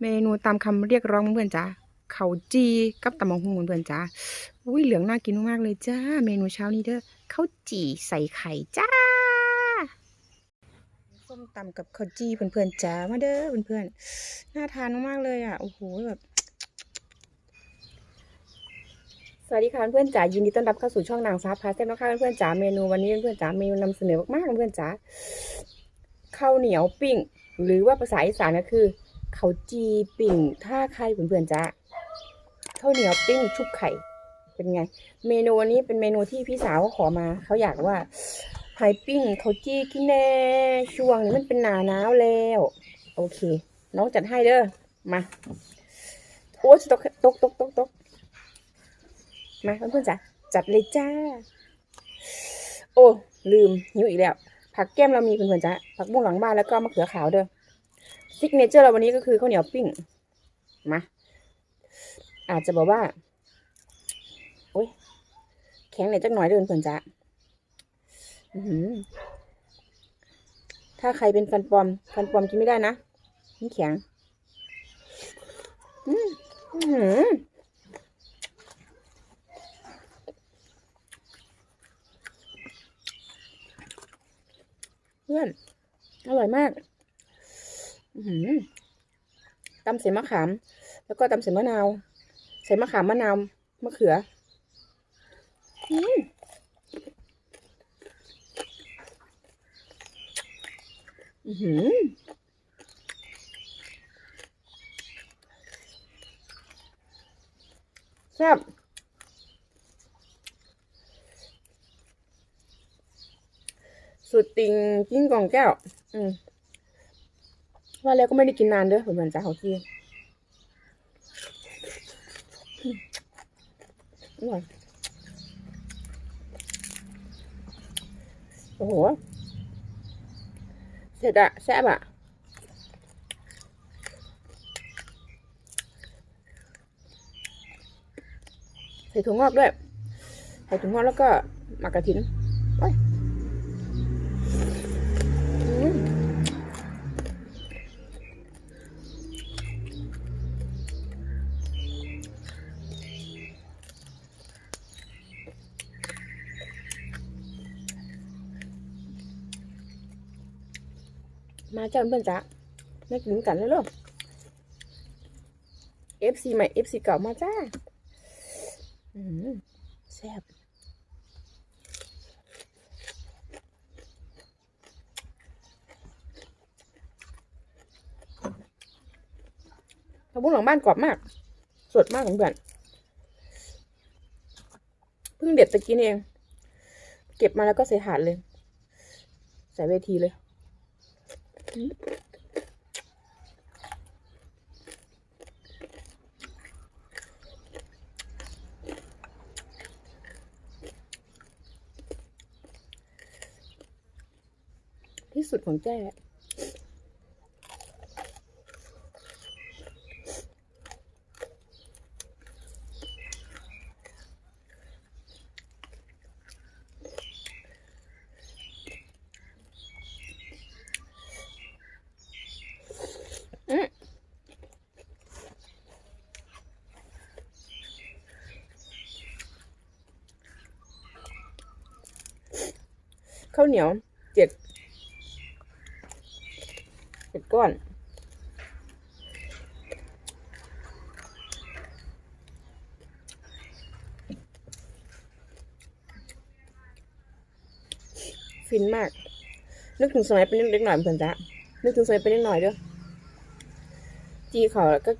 เมนูตามคำเรียกร้องเพื่อนจ้าเขาจีกับตำมะฮุงเพื่อนจ้าอุ้ยเหลืองน่ากินมากเลยจ้า เมนูเช้านี้เด้อข้าวจี่ใส่ไข่จ้าส้มตำกับข้าวจี่เพื่อนๆจ้ามาเด้อเพื่อนๆน่าทานมากๆเลยอะโอ้โหแบบสวัสดีค่ะเพื่อนจ๋ายินดีต้อนรับเข้าสู่ช่องนางฟ้าพาเซ่นะคะเพื่อนจ๋าเมนูวันนี้เพื่อนจ๋าเมนูนำเสนอมากๆเพื่อนจ๋าข้าวเหนียวปิ้ง หรือว่าภาษาอีสานก็คือ เขาจีปิ้งท่าไข่เพื่อนๆจ๋าข้าวเหนียวปิ้งชุบไข่ เป็นไง เมนูวันนี้เป็นเมนูที่พี่สาวเขาขอมา เขาอยากว่าไข่ปิ้งเขาจีกินแน่ช่วงนี้มันเป็นหนาหนาวแล้ว โอเค น้องจัดให้เด้อมาโอ้ตกตกตกตกตกมาเพื่อนๆจ้ะจัดเลยจ้า โอ้ลืมหิวอีกแล้ว ผักแก้มเรามีเพื่อนๆจ้ะผักบุ้งหลังบ้านแล้วก็มะเขือขาวเด้อ ซิกเนเจอร์เราวันนี้ก็คือข้าวเหนียวปิ้งมาอาจจะบอกว่าโอ้ยแข็งหน่อยจักหน่อยเด้อเพื่อนๆจ้ะอื้อหือถ้าใครเป็นฟันปลอม ฟันปลอมกินไม่ได้นะมันแข็งอืมอื้อหือเพื่อน อร่อยมากอือหือ ตำใส่มะขาม แล้วก็ตำใส่มะนาว ใส่มะขามมะนาวมะเขืออือหือแซ่บสุดติงกิ้งกองแก้ว อืม ว่าแล้วก็ไม่ได้กินนานเด้อเหมือนจ้าเขากี้อืมอร่อยโอ้โหเสร็จอะแซ่บอะใส่ถั่วงอกด้วย ใส่ถั่วงอกแล้วก็หมักกระถินโอ้ย มาจ้าเพื่อนจ้ามากินกันแล้วเร็ว FC ใหม่ FC เก่ามาจ้าแซ่บผักบุ้งหลังบ้านกรอบมาก สดมากเพื่อนเพิ่งเด็ดตะกี้นี่เอง เก็บมาแล้วก็ใส่ถาดเลย ใส่เวทีเลย ที่สุดของแจ้ ข้าวเหนียวเจ็ดเจ็ดก้อน ฟินมาก นึกถึงสมัยเป็นเล็กๆหน่อยเพื่อนจ๊ะนึกถึงสมัยเป็นเล็กหน่อยเด้อจีเขาแล้วก็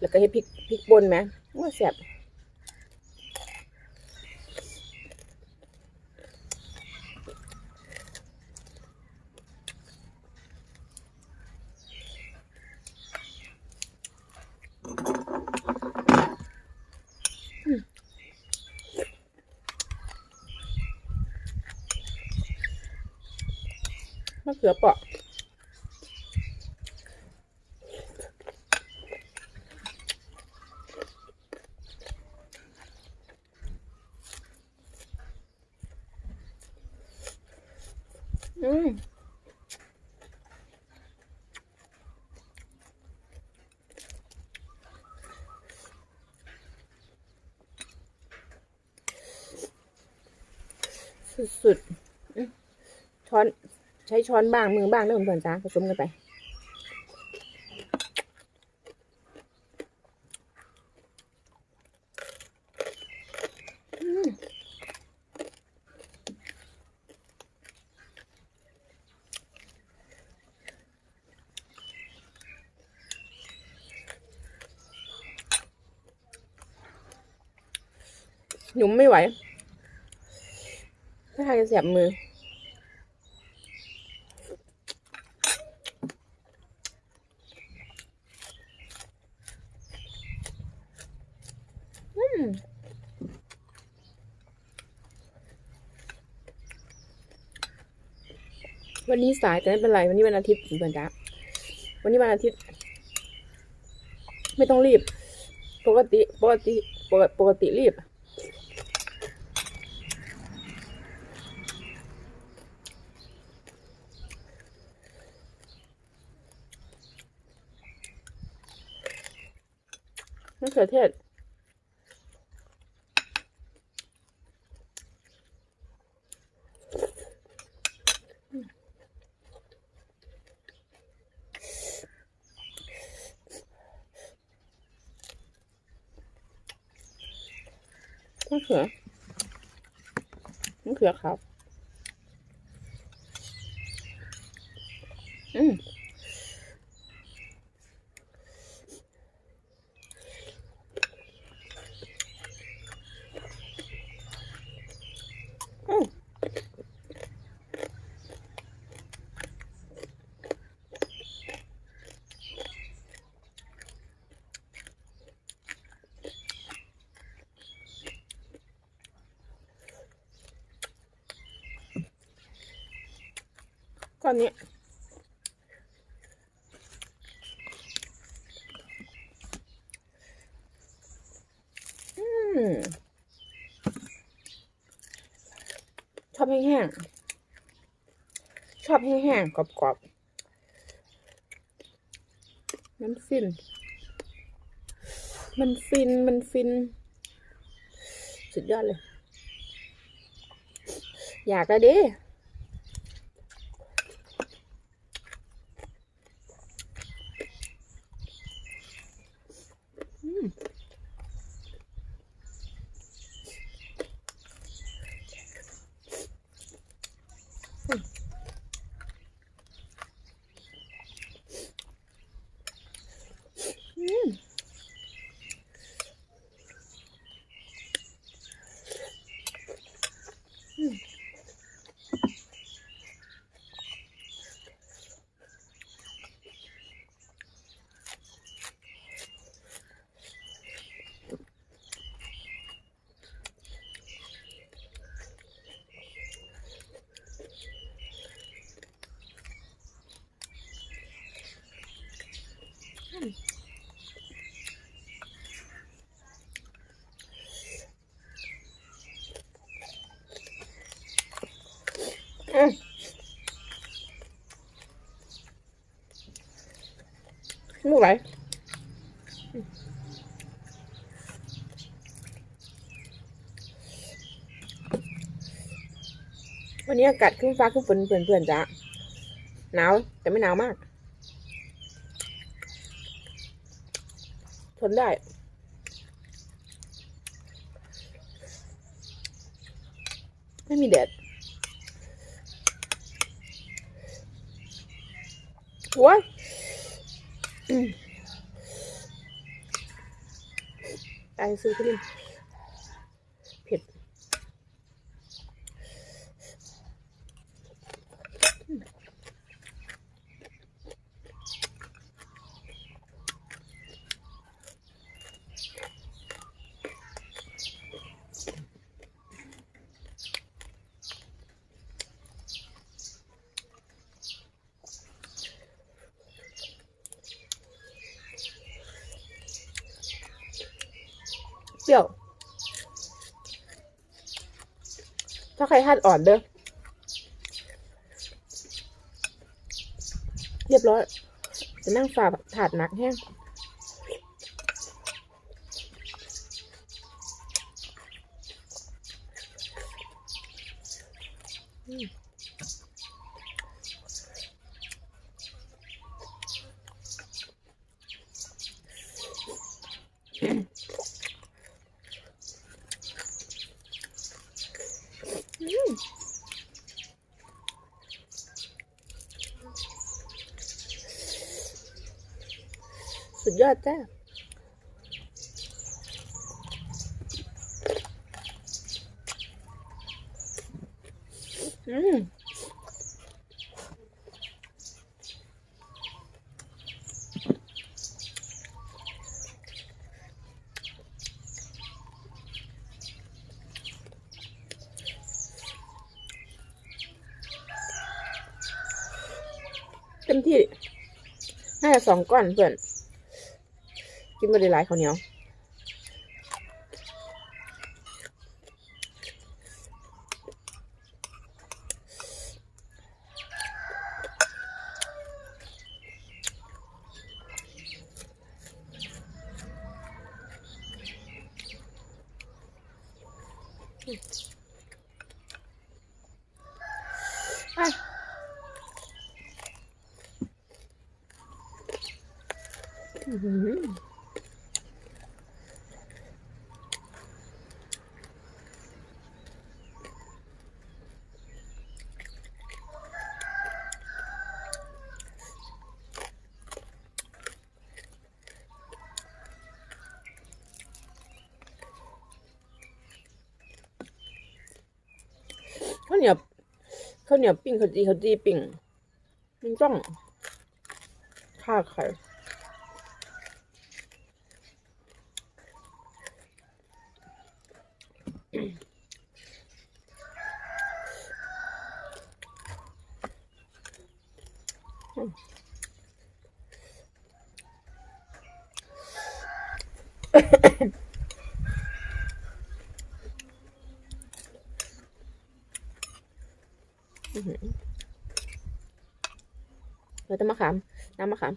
แล้วก็ให้พริกพริกป่นไหมว่าแซ่บ เขือเปาะอืมสุดๆช้อน ใช้ช้อนบ้างมือบ้างเด้อเพื่อนๆจ้าผสมกันไป หนุ่มไม่ไหวถ้าทางจะเสียบมือม วันนี้สายแต่ไม่เป็นไร วันนี้วันอาทิตย์เพื่อนจ้าวันนี้วันอาทิตย์ ไม่ต้องรีบ ปกติปกติปกติปกติรีบ มะเขือเทศ มะเขือมะเขือครับ อนนี้ชอบแห้งๆ ชอบแห้งๆ กรอบๆน้ำฟิน มันฟิน มันฟิน สุดยอดเลย อยากอะดิ ลูกไหลวันนี้อากาศขึ้นฟ้าขึ้นฝนเพื่อนๆจ้ะหนาวแต่ไม่หนาวมาก ทนได้ไม่มีแดด ว้ายอืมตายซื้อขึ้นเผ็ดเปรี้ยว ถ้าใครทาดอ่อนเด้อเรียบร้อย จะนั่งฝาถาดหนักแห้ง สุดย อดจ้าอืมเต็มที่ น่าจะสองก้อนเพื่อน กินมาได้หลายข้าวเหนียวอะอื้อหือข้าวเหนียว ข้าวเหนียวปิ้งข้าวจีข้าวจีปิ้งมันต้องฆ่าไข่ เราจะมะขาม น้ำมะขาม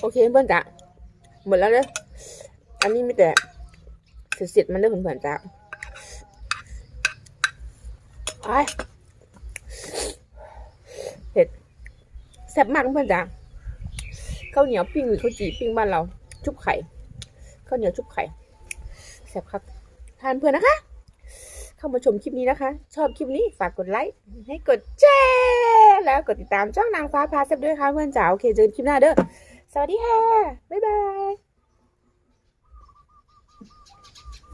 โอเคเพื่อนจ้ะหมดแล้วเด้ออันนี้มีแต่เสร็จๆมันเด้อเพื่อนๆจ้ะไอเผ็ดแซ่บมากเพื่อนจ้ะข้าวเหนียวปิ้งหรือข้าวจี่ปิ้งบ้านเรา ชุบไข่ข้าวเหนียวชุบไข่ ซ่บครับทานเพื่อนนะคะ เข้ามาชมคลิปนี้นะคะ ชอบคลิปนี้ฝากกดไลค์ให้กดแชร์แล้วกดติดตามช่องนางฟ้าพาแซ่บด้วยค่ะเพื่อนจ๋าโอเคเจอกันคลิปหน้าเด้อสวัสดีค่ะบ๊ายบาย